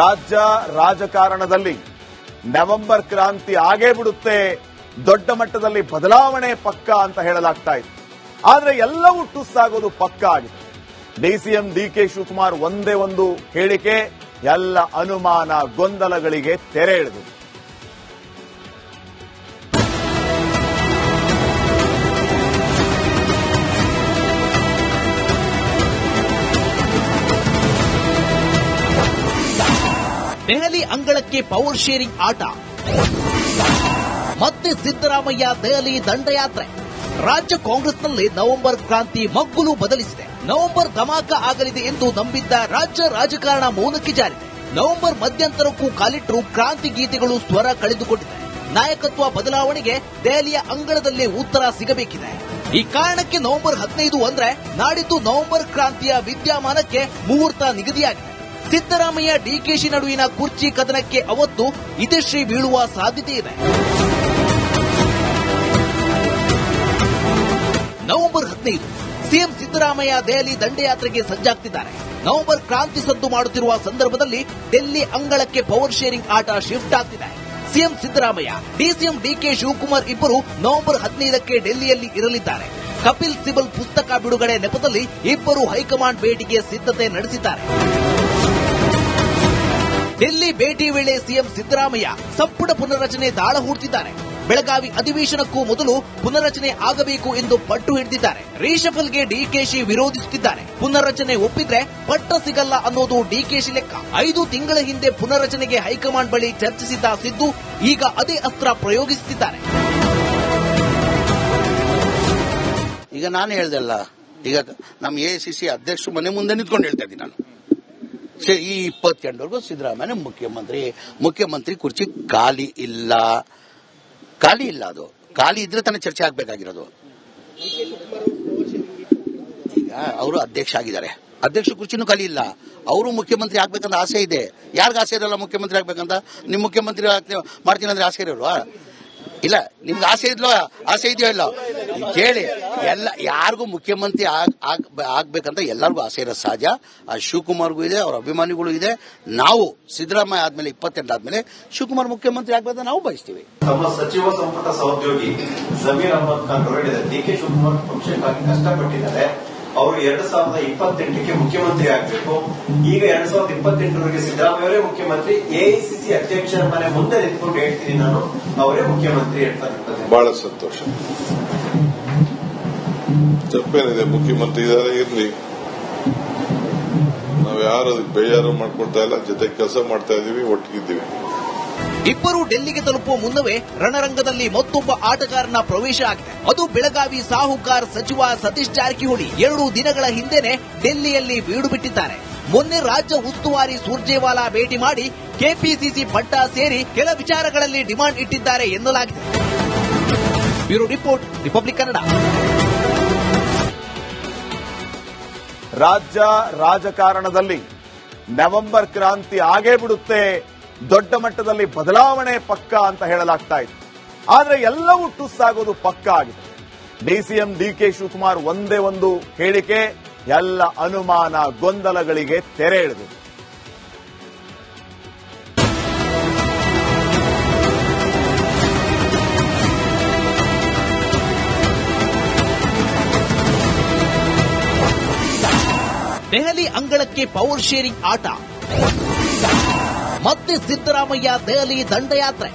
ರಾಜ್ಯ ರಾಜಕಾರಣದಲ್ಲಿ ನವೆಂಬರ್ ಕ್ರಾಂತಿ ಆಗೇ ಬಿಡುತ್ತೆ. ದೊಡ್ಡ ಮಟ್ಟದಲ್ಲಿ ಬದಲಾವಣೆ ಪಕ್ಕ ಅಂತ ಹೇಳಲಾಗ್ತಾ ಇತ್ತು ಆದ್ರೆ ಎಲ್ಲವೂ ಟುಸ್ಸಾಗೋದು ಪಕ್ಕ ಆಗಿದೆ. ಡಿಸಿಎಂ ಡಿ ಕೆ ಶಿವಕುಮಾರ್ ಒಂದೇ ಒಂದು ಹೇಳಿಕೆ, ಎಲ್ಲ ಅನುಮಾನ ಗೊಂದಲಗಳಿಗೆ ತೆರೆ ಎಳೆದಿದೆ. ದೆಹಲಿ ಅಂಗಳಕ್ಕೆ ಪವರ್ ಶೇರಿಂಗ್ ಆಟ. ಮತ್ತೆ ಸಿದ್ದರಾಮಯ್ಯ ದೆಹಲಿ ದಂಡಯಾತ್ರೆ. ರಾಜ್ಯ ಕಾಂಗ್ರೆಸ್ನಲ್ಲಿ ನವೆಂಬರ್ ಕ್ರಾಂತಿ ಮಗ್ಗುಲು ಬದಲಿಸಿದೆ. ನವೆಂಬರ್ ಧಮಾಕ ಆಗಲಿದೆ ಎಂದು ನಂಬಿದ್ದ ರಾಜ್ಯ ರಾಜಕಾರಣ ಮೌನಕ್ಕೆ ಜಾರಿ. ನವೆಂಬರ್ ಮಧ್ಯಂತರಕ್ಕೂ ಕಾಲಿಟ್ಟರು ಕ್ರಾಂತಿ ಗೀತೆಗಳು ಸ್ವರ ಕಳೆದುಕೊಂಡಿದೆ. ನಾಯಕತ್ವ ಬದಲಾವಣೆಗೆ ದೆಹಲಿಯ ಅಂಗಳದಲ್ಲೇ ಉತ್ತರ ಸಿಗಬೇಕಿದೆ. ಈ ಕಾರಣಕ್ಕೆ ನವೆಂಬರ್ ಹದಿನೈದು ಅಂದ್ರೆ ನಾಡಿದ್ದು ನವೆಂಬರ್ ಕ್ರಾಂತಿಯ ವಿದ್ಯಮಾನಕ್ಕೆ ಮುಹೂರ್ತ ನಿಗದಿಯಾಗಿದೆ. ಸಿದ್ದರಾಮಯ್ಯ ಡಿಕೆಶಿ ನಡುವಿನ ಕುರ್ಚಿ ಕದನಕ್ಕೆ ಅವತ್ತು ಇತಿಶ್ರೀ ಬೀಳುವ ಸಾಧ್ಯತೆ ಇದೆ. ನವೆಂಬರ್ ಹದಿನೈದು, ಸಿಎಂ ಸಿದ್ದರಾಮಯ್ಯ ದೆಹಲಿ ದಂಡಯಾತ್ರೆಗೆ ಸಜ್ಜಾಗ್ತಿದ್ದಾರೆ. ನವೆಂಬರ್ ಕ್ರಾಂತಿ ಸದ್ದು ಮಾಡುತ್ತಿರುವ ಸಂದರ್ಭದಲ್ಲಿ ಡೆಲ್ಲಿ ಅಂಗಳಕ್ಕೆ ಪವರ್ ಶೇರಿಂಗ್ ಆಟ ಶಿಫ್ಟ್ ಆಗ್ತಿದೆ. CM Siddaramaiah DCM DK Shivakumar ಇಬ್ಬರು ನವೆಂಬರ್ ಹದಿನೈದಕ್ಕೆ ಡೆಲ್ಲಿಯಲ್ಲಿ ಇರಲಿದ್ದಾರೆ. ಕಪಿಲ್ ಸಿಬಲ್ ಪುಸ್ತಕ ಬಿಡುಗಡೆ ನೆಪದಲ್ಲಿ ಇಬ್ಬರು ಹೈಕಮಾಂಡ್ ಭೇಟಿಗೆ ಸಿದ್ಧತೆ ನಡೆಸಿದ್ದಾರೆ. ಡೆಲ್ಲಿ ಭೇಟಿ ವೇಳೆ ಸಿಎಂ ಸಿದ್ದರಾಮಯ್ಯ ಸಂಪುಟ ಪುನರ್ರಚನೆ ದಾಳ ಹೂಡ್ತಿದ್ದಾರೆ. ಬೆಳಗಾವಿ ಅಧಿವೇಶನಕ್ಕೂ ಮೊದಲು ಪುನರ್ರಚನೆ ಆಗಬೇಕು ಎಂದು ಪಟ್ಟು ಹಿಡಿದಿದ್ದಾರೆ. ರೀಶಫಲ್ಗೆ ಡಿಕೆಶಿ ವಿರೋಧಿಸುತ್ತಿದ್ದಾರೆ. ಪುನರ್ರಚನೆ ಒಪ್ಪಿದ್ರೆ ಪಟ್ಟ ಸಿಗಲ್ಲ ಅನ್ನೋದು ಡಿಕೆಶಿ ಲೆಕ್ಕ. ಐದು ತಿಂಗಳ ಹಿಂದೆ ಪುನರ್ರಚನೆಗೆ ಹೈಕಮಾಂಡ್ ಬಳಿ ಚರ್ಚಿಸಿದ್ದ ಸಿದ್ದು ಈಗ ಅದೇ ಅಸ್ತ್ರ ಪ್ರಯೋಗಿಸುತ್ತಿದ್ದಾರೆ. ಈಗ ನಾನು ಹೇಳ್ದಲ್ಲ ಈಗ ನಮ್ಮ ಎ ಅಧ್ಯಕ್ಷರು ಮನೆ ಮುಂದೆ ನಿಂತ್ಕೊಂಡು ಹೇಳ್ತಾ ಇದ್ದೀನಿ ನಾನು. ಈ ಇಪ್ಪತ್ತೆಂಟವರೆಗೂ ಸಿದ್ದರಾಮಯ್ಯ ಮುಖ್ಯಮಂತ್ರಿ ಮುಖ್ಯಮಂತ್ರಿ ಕುರ್ಚಿ ಖಾಲಿ ಇಲ್ಲ. ಖಾಲಿ ಇಲ್ಲ ಅದು. ಖಾಲಿ ಇದ್ರೆ ತಾನೇ ಚರ್ಚೆ ಆಗ್ಬೇಕಾಗಿರೋದು. ಈಗ ಅವರು ಅಧ್ಯಕ್ಷ ಆಗಿದ್ದಾರೆ. ಅಧ್ಯಕ್ಷ ಕುರ್ಚಿನೂ ಖಾಲಿ ಇಲ್ಲ. ಅವರು ಮುಖ್ಯಮಂತ್ರಿ ಆಗ್ಬೇಕಂತ ಆಸೆ ಇದೆ. ಯಾರಿಗ ಆಸೆ ಇರಲ್ಲ ಮುಖ್ಯಮಂತ್ರಿ ಆಗ್ಬೇಕಂತ? ನಿಮ್ ಮುಖ್ಯಮಂತ್ರಿ ಮಾಡ್ತೀನಿ ಅಂದ್ರೆ ಆಸೆ ಇರೋಲ್ವಾ? ಇಲ್ಲ, ನಿಮ್ಗೆ ಆಸೆ ಇದ್ಲೋ, ಆಸೆ ಇದೆಯೋ ಇಲ್ಲ? ಕೇಳಿ. ಎಲ್ಲ ಯಾರಿಗೂ ಮುಖ್ಯಮಂತ್ರಿ ಆಗ್- ಆಗ್- ಆಗ್ಬೇಕಂತ ಎಲ್ಲರಿಗೂ ಆಸೆ ಇರೋ ಸಹಜ. ಆ ಶಿವಕುಮಾರ್ಗೂ ಇದೆ ಅವರ ಅಭಿಮಾನಿಗಳು ಇದೆ. ನಾವು ಸಿದ್ದರಾಮಯ್ಯ ಆದ್ಮೇಲೆ ಇಪ್ಪತ್ತೆಂಟು ಆದ್ಮೇಲೆ ಶಿವಕುಮಾರ್ ಮುಖ್ಯಮಂತ್ರಿ ಆಗ್ಬೇಕಂತ ನಾವು ಬಯಸ್ತೀವಿ. ತಮ್ಮ ಸಚಿವ ಸಂಪುಟ ಸಹೋದ್ಯೋಗಿ ಜಮೀರ್ ಅಹಮದ್ ಖಾನ್ ಅವರು ಹೇಳಿದ್ದಾರೆ ಡಿ ಕೆ ಶಿವಕುಮಾರ್ ಪಕ್ಷಕ್ಕಾಗಿ ಕಷ್ಟಪಟ್ಟಿದ್ದಾರೆ. ಅವರು ಎರಡ್ ಸಾವಿರದ ಇಪ್ಪತ್ತೆಂಟಕ್ಕೆ ಮುಖ್ಯಮಂತ್ರಿ ಆಗಬೇಕು. ಈಗ ಎರಡ್ ಸಾವಿರದ ಇಪ್ಪತ್ತೆಂಟರವರೆಗೆ ಸಿದ್ದರಾಮಯ್ಯ ಅವರೇ ಮುಖ್ಯಮಂತ್ರಿ ಎಐಸಿಸಿ ಅಧ್ಯಕ್ಷರ ಮನೆ ಮುಂದೆ ನಿಂತ್ಕೊಂಡು ಹೇಳ್ತೀನಿ ನಾನು. ಅವರೇ ಮುಖ್ಯಮಂತ್ರಿ ಹೇಳ್ತಾ ಬಹಳ ಸಂತೋಷ. ತಪ್ಪೇನಿದೆ ಮುಖ್ಯಮಂತ್ರಿ ಇದ್ದಾರೆ ಇರ್ಲಿ ನಾವು ಯಾರು ಬೇಜಾರು ಮಾಡ್ಕೊಳ್ತಾ ಇಲ್ಲ ಜೊತೆ ಕೆಲಸ ಮಾಡ್ತಾ ಇದೀವಿ ಒಟ್ಟಿಗಿದ್ದೀವಿ ಇಬ್ಬರು ಡೆಲ್ಲಿಗೆ ತಲುಪುವ ಮುನ್ನವೇ ರಣರಂಗದಲ್ಲಿ ಮತ್ತೊಬ್ಬ ಆಟಗಾರನ ಪ್ರವೇಶ ಆಗಿದೆ. ಅದು ಬೆಳಗಾವಿ ಸಾಹುಕಾರ್ ಸಚಿವ ಸತೀಶ್ ಜಾರಕಿಹೊಳಿ ಎರಡು ದಿನಗಳ ಹಿಂದೆನೆ ಡೆಲ್ಲಿಯಲ್ಲಿ ಬೀಡು ಬಿಟ್ಟಿದ್ದಾರೆ. ಮೊನ್ನೆ ರಾಜ್ಯ ಉಸ್ತುವಾರಿ ಸುರ್ಜೇವಾಲಾ ಭೇಟಿ ಮಾಡಿ ಕೆಪಿಸಿಸಿ ಪಟ್ಟ ಸೇರಿ ಕೆಲ ವಿಚಾರಗಳಲ್ಲಿ ಡಿಮಾಂಡ್ ಇಟ್ಟಿದ್ದಾರೆ ಎನ್ನಲಾಗಿದೆ. Bureau report, Republic Kannada. ರಾಜ್ಯ ರಾಜಕಾರಣದಲ್ಲಿ ನವೆಂಬರ್ ಕ್ರಾಂತಿ ಆಗೇ ಬಿಡುತ್ತೆ, ದೊಡ್ಡ ಮಟ್ಟದಲ್ಲಿ ಬದಲಾವಣೆ ಪಕ್ಕ ಅಂತ ಹೇಳಲಾಗ್ತಾ ಇತ್ತು. ಆದ್ರೆ ಎಲ್ಲವೂ ಟುಸ್ಸಾಗೋದು ಪಕ್ಕ ಆಗಿದೆ. ಡಿಸಿಎಂ ಡಿ ಕೆ ಶಿವಕುಮಾರ್ ಒಂದೇ ಒಂದು ಹೇಳಿಕೆ, ಎಲ್ಲ ಅನುಮಾನ ಗೊಂದಲಗಳಿಗೆ ತೆರೆ ಎಳೆದಿದೆ. ದೆಹಲಿ ಅಂಗಳಕ್ಕೆ ಪವರ್ ಶೇರಿಂಗ್ ಆಟ. ಮತ್ತೆ ಸಿದ್ದರಾಮಯ್ಯ ದೆಹಲಿ ದಂಡಯಾತ್ರೆ.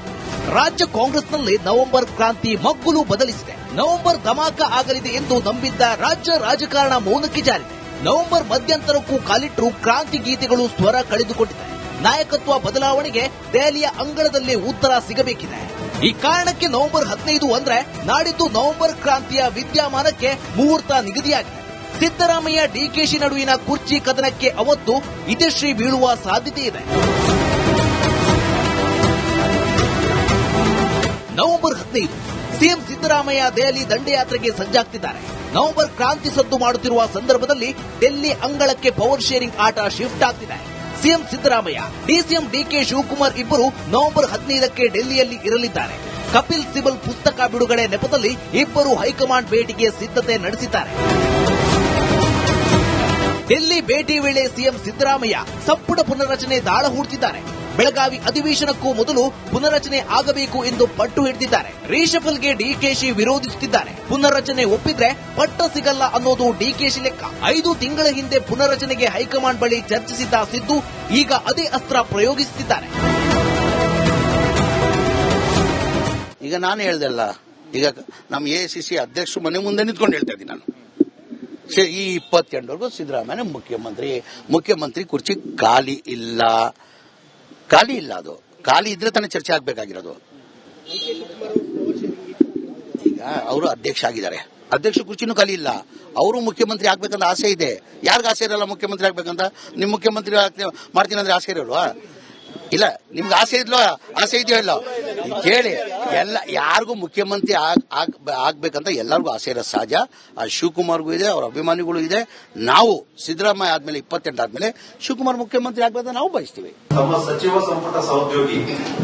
ರಾಜ್ಯ ಕಾಂಗ್ರೆಸ್ನಲ್ಲಿ ನವೆಂಬರ್ ಕ್ರಾಂತಿ ಮಗ್ಗುಲು ಬದಲಿಸಿದೆ. ನವೆಂಬರ್ ಧಮಾಕ ಆಗಲಿದೆ ಎಂದು ನಂಬಿದ್ದ ರಾಜ್ಯ ರಾಜಕಾರಣ ಮೌನಕ್ಕೆ ಜಾರಿದೆ. ನವೆಂಬರ್ ಮಧ್ಯಂತರಕ್ಕೂ ಕಾಲಿಟ್ಟರು ಕ್ರಾಂತಿ ಗೀತೆಗಳು ಸ್ವರ ಕಳೆದುಕೊಂಡಿದೆ. ನಾಯಕತ್ವ ಬದಲಾವಣೆಗೆ ದೆಹಲಿಯ ಅಂಗಳದಲ್ಲಿ ಉತ್ತರ ಸಿಗಬೇಕಿದೆ. ಈ ಕಾರಣಕ್ಕೆ ನವೆಂಬರ್ ಹದಿನೈದು ಅಂದ್ರೆ ನಾಡಿದ್ದು ನವೆಂಬರ್ ಕ್ರಾಂತಿಯ ವಿದ್ಯಮಾನಕ್ಕೆ ಮುಹೂರ್ತ ನಿಗದಿಯಾಗಿದೆ. ಸಿದ್ದರಾಮಯ್ಯ ಡಿಕೆಶಿ ನಡುವಿನ ಕುರ್ಚಿ ಕದನಕ್ಕೆ ಅವತ್ತು ಇತಿಶ್ರೀ ಬೀಳುವ ಸಾಧ್ಯತೆ ಇದೆ. ನವೆಂಬರ್ ಹದಿನೈದು, ಸಿಎಂ ಸಿದ್ದರಾಮಯ್ಯ ದೆಹಲಿ ದಂಡಯಾತ್ರೆಗೆ ಸಜ್ಜಾಗ್ತಿದ್ದಾರೆ. ನವೆಂಬರ್ ಕ್ರಾಂತಿ ಸದ್ದು ಮಾಡುತ್ತಿರುವ ಸಂದರ್ಭದಲ್ಲಿ ಡೆಲ್ಲಿ ಅಂಗಳಕ್ಕೆ ಪವರ್ ಶೇರಿಂಗ್ ಆಟ ಶಿಫ್ಟ್ ಆಗ್ತಿದೆ. CM Siddaramaiah DCM DK Shivakumar ಇಬ್ಬರು ನವೆಂಬರ್ ಹದಿನೈದಕ್ಕೆ ಡೆಲ್ಲಿಯಲ್ಲಿ ಇರಲಿದ್ದಾರೆ. ಕಪಿಲ್ ಸಿಬಲ್ ಪುಸ್ತಕ ಬಿಡುಗಡೆ ನೆಪದಲ್ಲಿ ಇಬ್ಬರು ಹೈಕಮಾಂಡ್ ಭೇಟಿಗೆ ಸಿದ್ಧತೆ ನಡೆಸಿದ್ದಾರೆ. ಡೆಲ್ಲಿ ಭೇಟಿ ವೇಳೆ ಸಿಎಂ ಸಿದ್ದರಾಮಯ್ಯ ಸಂಪುಟ ಪುನರ್ರಚನೆ ದಾಳ ಹೂಡ್ತಿದ್ದಾರೆ. ಬೆಳಗಾವಿ ಅಧಿವೇಶನಕ್ಕೂ ಮೊದಲು ಪುನರ್ರಚನೆ ಆಗಬೇಕು ಎಂದು ಪಟ್ಟು ಹಿಡಿದಿದ್ದಾರೆ. ರೀಶಫಲ್ಗೆ ಡಿಕೆಶಿ ವಿರೋಧಿಸುತ್ತಿದ್ದಾರೆ. ಪುನರ್ರಚನೆ ಒಪ್ಪಿದ್ರೆ ಪಟ್ಟ ಸಿಗಲ್ಲ ಅನ್ನೋದು ಡಿಕೆಶಿ ಲೆಕ್ಕ. ಐದು ತಿಂಗಳ ಹಿಂದೆ ಪುನರ್ರಚನೆಗೆ ಹೈಕಮಾಂಡ್ ಬಳಿ ಚರ್ಚಿಸಿದ್ದ ಸಿದ್ದು ಈಗ ಅದೇ ಅಸ್ತ್ರ ಪ್ರಯೋಗಿಸುತ್ತಿದ್ದಾರೆ. ಈಗ ನಾನು ಹೇಳ್ದಲ್ಲ ಈಗ ನಮ್ಮ ಎ ಸಿ ಮನೆ ಮುಂದೆ ನಿಂತ್ಕೊಂಡು ಹೇಳ್ತಾ ಇದ್ದೀನಿ ನಾನು. ಈ ಇಪ್ಪತ್ತೆಂಟವರೆಗೂ ಸಿದ್ದರಾಮಯ್ಯ ಮುಖ್ಯಮಂತ್ರಿ ಮುಖ್ಯಮಂತ್ರಿ ಕುರ್ಚಿ ಖಾಲಿ ಇಲ್ಲ. ಖಾಲಿ ಇಲ್ಲ ಅದು. ಖಾಲಿ ಇದ್ರೆ ತಾನೇ ಚರ್ಚೆ ಆಗ್ಬೇಕಾಗಿರೋದು. ಈಗ ಅವರು ಅಧ್ಯಕ್ಷ ಆಗಿದ್ದಾರೆ. ಅಧ್ಯಕ್ಷ ಕುರ್ಚಿನೂ ಖಾಲಿ ಇಲ್ಲ. ಅವರು ಮುಖ್ಯಮಂತ್ರಿ ಆಗ್ಬೇಕಂತ ಆಸೆ ಇದೆ. ಯಾರಿಗ ಆಸೆ ಇರಲ್ಲ ಮುಖ್ಯಮಂತ್ರಿ ಆಗ್ಬೇಕಂತ? ನಿಮ್ ಮುಖ್ಯಮಂತ್ರಿ ಮಾಡ್ತೀನಿ ಅಂದ್ರೆ ಆಸೆ ಇರಲ್ವಾ? ಇಲ್ಲ, ನಿಮ್ಗೆ ಆಸೆ ಇದ್ಲೋ? ಆಸೆ ಇದೆಯೋ ಇಲ್ಲ? ಕೇಳಿ. ಎಲ್ಲ ಯಾರಿಗೂ ಮುಖ್ಯಮಂತ್ರಿ ಆಗ್- ಆಗ್- ಆಗ್ಬೇಕಂತ ಎಲ್ಲರಿಗೂ ಆಸೆ ಇರೋ ಸಹಜ. ಆ ಶಿವಕುಮಾರ್ಗೂ ಇದೆ ಅವ್ರ ಅಭಿಮಾನಿಗಳು ಇದೆ. ನಾವು ಸಿದ್ದರಾಮಯ್ಯ ಆದ್ಮೇಲೆ ಇಪ್ಪತ್ತೆಂಟು ಆದ್ಮೇಲೆ ಶಿವಕುಮಾರ್ ಮುಖ್ಯಮಂತ್ರಿ ಆಗ್ಬೇಕಂತ ನಾವು ಬಯಸ್ತೀವಿ. ತಮ್ಮ ಸಚಿವ ಸಂಪುಟ ಸಹೋದ್ಯೋಗಿ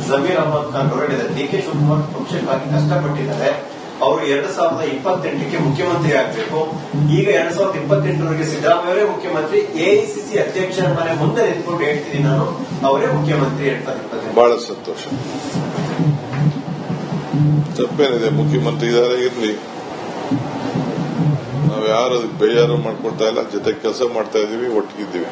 ಜಮೀರ್ ಅಹಮದ್ ಖಾನ್ ಹೊರಡಿದೆ ಡಿ ಕೆ ಶಿವಕುಮಾರ್ ಪಕ್ಷಕ್ಕಾಗಿ ಕಷ್ಟಪಟ್ಟಿದ್ದಾರೆ. ಅವರು ಎರಡ್ ಸಾವಿರದ ಇಪ್ಪತ್ತೆಂಟಕ್ಕೆ ಮುಖ್ಯಮಂತ್ರಿ ಆಗಬೇಕು. ಈಗ ಎರಡ್ ಸಾವಿರದ ಇಪ್ಪತ್ತೆಂಟರವರೆಗೆ ಸಿದ್ದರಾಮಯ್ಯವರೇ ಮುಖ್ಯಮಂತ್ರಿ. ಎಐಸಿಸಿ ಅಧ್ಯಕ್ಷರ ಮನೆ ಮುಂದೆ ನಿಂತ್ಕೊಂಡು ಹೇಳ್ತೀನಿ ನಾನು. ಅವರೇ ಮುಖ್ಯಮಂತ್ರಿ ಹೇಳ್ತಾರೆ ಬಹಳ ಸಂತೋಷ. ತಪ್ಪೇನಿದೆ ಮುಖ್ಯಮಂತ್ರಿ ಇದಾರೆ ಇರಲಿ. ನಾವು ಯಾರು ಅದಕ್ಕೆ ಬೇಜಾರು ಮಾಡ್ಕೊಳ್ತಾ ಇಲ್ಲ, ಜೊತೆ ಕೆಲಸ ಮಾಡ್ತಾ ಇದೀವಿ ಒಟ್ಟಿಗಿದ್ದೀವಿ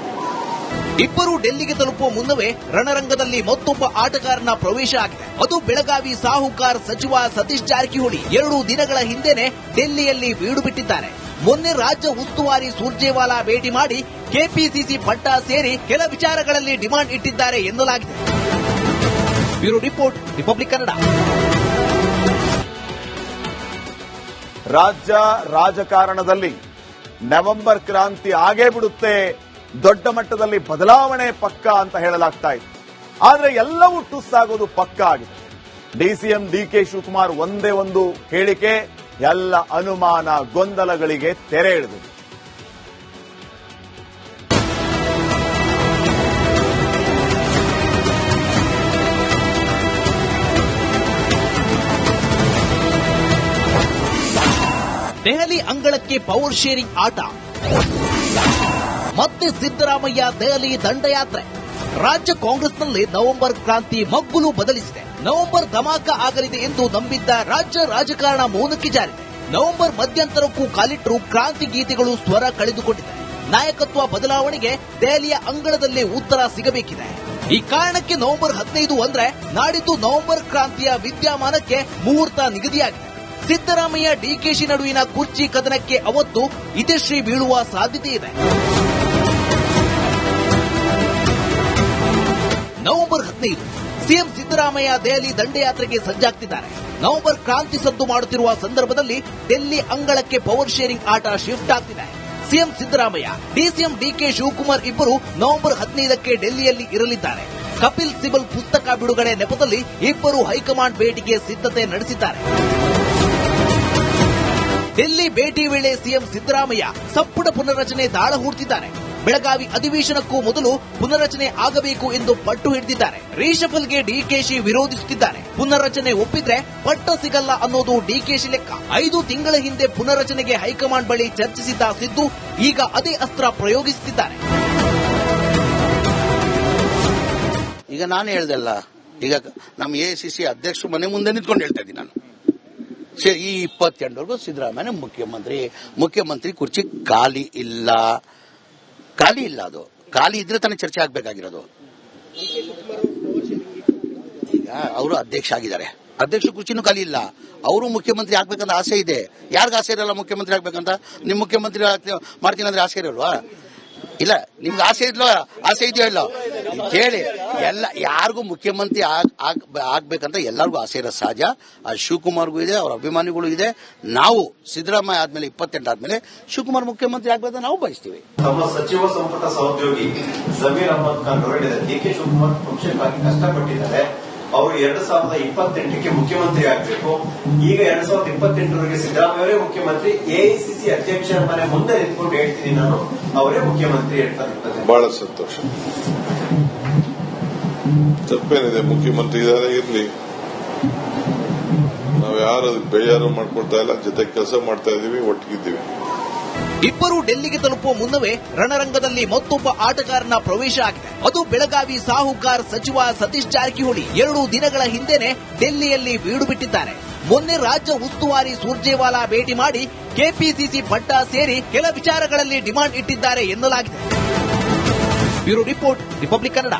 ಇಬ್ಬರು ಡೆಲ್ಲಿಗೆ ತಲುಪುವ ಮುನ್ನವೇ ರಣರಂಗದಲ್ಲಿ ಮತ್ತೊಬ್ಬ ಆಟಗಾರನ ಪ್ರವೇಶ ಆಗಿದೆ. ಅದು ಬೆಳಗಾವಿ ಸಾಹುಕಾರ್ ಸಚಿವ ಸತೀಶ್ ಜಾರಕಿಹೊಳಿ. ಎರಡು ದಿನಗಳ ಹಿಂದೆನೆ ಡೆಲ್ಲಿಯಲ್ಲಿ ಬೀಡು ಬಿಟ್ಟಿದ್ದಾರೆ. ಮೊನ್ನೆ ರಾಜ್ಯ ಉಸ್ತುವಾರಿ ಸುರ್ಜೇವಾಲಾ ಭೇಟಿ ಮಾಡಿ ಕೆಪಿಸಿಸಿ ಪಟ್ಟ ಸೇರಿ ಕೆಲ ವಿಚಾರಗಳಲ್ಲಿ ಡಿಮಾಂಡ್ ಇಟ್ಟಿದ್ದಾರೆ ಎನ್ನಲಾಗಿದೆ. Bureau report, Republic Kannada. ರಾಜ್ಯ ರಾಜಕಾರಣದಲ್ಲಿ ನವೆಂಬರ್ ಕ್ರಾಂತಿ ಆಗೇ ಬಿಡುತ್ತೆ, ದೊಡ್ಡ ಮಟ್ಟದಲ್ಲಿ ಬದಲಾವಣೆ ಪಕ್ಕ ಅಂತ ಹೇಳಲಾಗ್ತಾ ಇತ್ತು ಆದ್ರೆ ಎಲ್ಲವೂ ಟುಸ್ ಆಗೋದು ಪಕ್ಕ ಆಗಿದೆ. ಡಿಸಿಎಂ ಡಿಕೆ ಶಿವಕುಮಾರ್ ಒಂದೇ ಒಂದು ಹೇಳಿಕೆ, ಎಲ್ಲ ಅನುಮಾನ ಗೊಂದಲಗಳಿಗೆ ತೆರೆ ಎಳೆದಿದೆ ದೆಹಲಿ ಅಂಗಳಕ್ಕೆ ಪವರ್ ಶೇರಿಂಗ್ ಆಟ. ಮತ್ತೆ ಸಿದ್ದರಾಮಯ್ಯ ದೆಹಲಿ ದಂಡಯಾತ್ರೆ. ರಾಜ್ಯ ಕಾಂಗ್ರೆಸ್ನಲ್ಲಿ ನವೆಂಬರ್ ಕ್ರಾಂತಿ ಮಗ್ಗುಲು ಬದಲಿಸಿದೆ. ನವೆಂಬರ್ ಧಮಾಕ ಆಗಲಿದೆ ಎಂದು ನಂಬಿದ್ದ ರಾಜ್ಯ ರಾಜಕಾರಣ ಮೌನಕ್ಕೆ ಜಾರಿ. ನವೆಂಬರ್ ಮಧ್ಯಂತರಕ್ಕೂ ಕಾಲಿಟ್ಟರು ಕ್ರಾಂತಿ ಗೀತೆಗಳು ಸ್ವರ ಕಳೆದುಕೊಂಡಿದೆ. ನಾಯಕತ್ವ ಬದಲಾವಣೆಗೆ ದೆಹಲಿಯ ಅಂಗಳದಲ್ಲೇ ಉತ್ತರ ಸಿಗಬೇಕಿದೆ. ಈ ಕಾರಣಕ್ಕೆ ನವೆಂಬರ್ ಹದಿನೈದು ಅಂದ್ರೆ ನಾಡಿದ್ದು ನವೆಂಬರ್ ಕ್ರಾಂತಿಯ ವಿದ್ಯಮಾನಕ್ಕೆ ಮುಹೂರ್ತ ನಿಗದಿಯಾಗಿದೆ. ಸಿದ್ದರಾಮಯ್ಯ ಡಿಕೆಶಿ ನಡುವಿನ ಕುರ್ಚಿ ಕದನಕ್ಕೆ ಅವತ್ತು ಇತಿಶ್ರೀ ಬೀಳುವ ಸಾಧ್ಯತೆ ಇದೆ. ನವೆಂಬರ್ ಹದಿನೈದು, ಸಿಎಂ ಸಿದ್ದರಾಮಯ್ಯ ದೆಹಲಿ ದಂಡಯಾತ್ರೆಗೆ ಸಜ್ಜಾಗ್ತಿದ್ದಾರೆ. ನವೆಂಬರ್ ಕ್ರಾಂತಿ ಸದ್ದು ಮಾಡುತ್ತಿರುವ ಸಂದರ್ಭದಲ್ಲಿ ಡೆಲ್ಲಿ ಅಂಗಳಕ್ಕೆ ಪವರ್ ಶೇರಿಂಗ್ ಆಟ ಶಿಫ್ಟ್ ಆಗ್ತಿದೆ. CM Siddaramaiah, DCM DK Shivakumar ಇಬ್ಬರು ನವೆಂಬರ್ ಹದಿನೈದಕ್ಕೆ ಡೆಲ್ಲಿಯಲ್ಲಿ ಇರಲಿದ್ದಾರೆ. ಕಪಿಲ್ ಸಿಬಲ್ ಪುಸ್ತಕ ಬಿಡುಗಡೆ ನೆಪದಲ್ಲಿ ಇಬ್ಬರು ಹೈಕಮಾಂಡ್ ಭೇಟಿಗೆ ಸಿದ್ಧತೆ ನಡೆಸಿದ್ದಾರೆ. ಡೆಲ್ಲಿ ಭೇಟಿ ವೇಳೆ ಸಿಎಂ ಸಿದ್ದರಾಮಯ್ಯ ಸಂಪುಟ ಪುನರ್ರಚನೆ ದಾಳ ಹೂಡ್ತಿದ್ದಾರೆ. ಬೆಳಗಾವಿ ಅಧಿವೇಶನಕ್ಕೂ ಮೊದಲು ಪುನರ್ರಚನೆ ಆಗಬೇಕು ಎಂದು ಪಟ್ಟು ಹಿಡಿದಿದ್ದಾರೆ. ರೀಶಫಲ್ಗೆ ಡಿಕೆಶಿ ವಿರೋಧಿಸುತ್ತಿದ್ದಾರೆ. ಪುನರ್ರಚನೆ ಒಪ್ಪಿದ್ರೆ ಪಟ್ಟ ಸಿಗಲ್ಲ ಅನ್ನೋದು ಡಿಕೆಶಿ ಲೆಕ್ಕ. ಐದು ತಿಂಗಳ ಹಿಂದೆ ಪುನರ್ರಚನೆಗೆ ಹೈಕಮಾಂಡ್ ಬಳಿ ಚರ್ಚಿಸಿದ್ದ ಸಿದ್ದು ಈಗ ಅದೇ ಅಸ್ತ್ರ ಪ್ರಯೋಗಿಸುತ್ತಿದ್ದಾರೆ. ಈಗ ನಾನು ಹೇಳ್ದಲ್ಲ ಈಗ ನಮ್ಮ ಎ ಸಿ ಸಿ ಅಧ್ಯಕ್ಷರು ಮನೆ ಮುಂದೆ ನಿಂತ್ಕೊಂಡು ಹೇಳ್ತಾ ಇದ್ದೀನಿ ನಾನು. ಸರಿ ಈ ಇಪ್ಪತ್ತೆಂಟವರೆಗೂ ಸಿದ್ದರಾಮಯ್ಯ ಮುಖ್ಯಮಂತ್ರಿ ಮುಖ್ಯಮಂತ್ರಿ ಕುರ್ಚಿ ಖಾಲಿ ಇಲ್ಲ. ಖಾಲಿ ಇಲ್ಲ ಅದು. ಖಾಲಿ ಇದ್ರೆ ತಾನೇ ಚರ್ಚೆ ಆಗ್ಬೇಕಾಗಿರೋದು. ಈಗ ಅವರು ಅಧ್ಯಕ್ಷ ಆಗಿದ್ದಾರೆ ಅಧ್ಯಕ್ಷ ಕುರ್ಚಿನೂ ಖಾಲಿ ಇಲ್ಲ. ಅವರು ಮುಖ್ಯಮಂತ್ರಿ ಆಗ್ಬೇಕಂತ ಆಸೆ ಇದೆ. ಯಾರಿಗ ಆಸೆ ಇರಲ್ಲ ಮುಖ್ಯಮಂತ್ರಿ ಆಗ್ಬೇಕಂತ? ನಿಮ್ ಮುಖ್ಯಮಂತ್ರಿ ಮಾಡ್ತೀನಿ ಅಂದ್ರೆ ಆಸೆ ಇರಲ್ವಾ? ಇಲ್ಲ, ನಿಮ್ಗೆ ಆಸೆ ಇದ್ಲೋ ಆಸೆ ಇದೆಯೋ ಇಲ್ಲ? ಕೇಳಿ. ಎಲ್ಲ ಯಾರಿಗೂ ಮುಖ್ಯಮಂತ್ರಿ ಆಗ್- ಆಗ್- ಆಗ್ಬೇಕಂತ ಎಲ್ಲರಿಗೂ ಆಸೆ ಇರೋ ಸಹಜ. ಆ ಶಿವಕುಮಾರ್ಗೂ ಇದೆ ಅವ್ರ ಅಭಿಮಾನಿಗಳು ಇದೆ. ನಾವು ಸಿದ್ದರಾಮಯ್ಯ ಆದ್ಮೇಲೆ ಇಪ್ಪತ್ತೆಂಟು ಆದ್ಮೇಲೆ ಶಿವಕುಮಾರ್ ಮುಖ್ಯಮಂತ್ರಿ ಆಗ್ಬೇಕಂತ ನಾವು ಬಯಸ್ತೀವಿ. ತಮ್ಮ ಸಚಿವ ಸಂಪುಟ ಸಹೋದ್ಯೋಗಿ ಜಮೀರ್ ಅಹಮದ್ ಖಾನ್ ಅವರು ಹೇಳಿದ್ದಾರೆ ಡಿ ಕೆ ಶಿವಕುಮಾರ್ ಪಕ್ಷಕ್ಕಾಗಿ ಕಷ್ಟಪಟ್ಟಿದ್ದಾರೆ. ಅವರು ಎರಡ್ ಸಾವಿರದ ಇಪ್ಪತ್ತೆಂಟಕ್ಕೆ ಮುಖ್ಯಮಂತ್ರಿ ಆಗಬೇಕು. ಈಗ ಎರಡ್ ಸಾವಿರದ ಇಪ್ಪತ್ತೆಂಟರವರೆಗೆ ಸಿದ್ದರಾಮಯ್ಯವರೇ ಮುಖ್ಯಮಂತ್ರಿ. ಎಐಸಿಸಿ ಅಧ್ಯಕ್ಷರ ಮನೆ ಮುಂದೆ ನಿಂತ್ಕೊಂಡು ಹೇಳ್ತೀನಿ ನಾನು. ಅವರೇ ಮುಖ್ಯಮಂತ್ರಿ ಹೇಳ್ತಾ ಬಹಳ ಸಂತೋಷ. ತಪ್ಪೇನಿದೆ ಮುಖ್ಯಮಂತ್ರಿ ಇದಾರೆ ಇರ್ಲಿ. ನಾವು ಯಾರು ಬೇಜಾರು ಮಾಡ್ಕೊಳ್ತಾ ಇಲ್ಲ, ಜೊತೆ ಕೆಲಸ ಮಾಡ್ತಾ ಇದೀವಿ ಒಟ್ಟಿಗಿದ್ದೀವಿ ಇಬ್ಬರು ಡೆಲ್ಲಿಗೆ ತಲುಪುವ ಮುನ್ನವೇ ರಣರಂಗದಲ್ಲಿ ಮತ್ತೊಬ್ಬ ಆಟಗಾರನ ಪ್ರವೇಶ ಆಗಿದೆ. ಅದು ಬೆಳಗಾವಿ ಸಾಹುಕಾರ್ ಸಚಿವ ಸತೀಶ್ ಜಾರಕಿಹೊಳಿ ಎರಡು ದಿನಗಳ ಹಿಂದೆನೆ ಡೆಲ್ಲಿಯಲ್ಲಿ ಬೀಡು ಬಿಟ್ಟಿದ್ದಾರೆ. ಮೊನ್ನೆ ರಾಜ್ಯ ಉಸ್ತುವಾರಿ ಸುರ್ಜೇವಾಲಾ ಭೇಟಿ ಮಾಡಿ ಕೆಪಿಸಿಸಿ ಪಟ್ಟ ಸೇರಿ ಕೆಲ ವಿಚಾರಗಳಲ್ಲಿ ಡಿಮಾಂಡ್ ಇಟ್ಟಿದ್ದಾರೆ ಎನ್ನಲಾಗಿದೆ. Bureau report, Republic Kannada.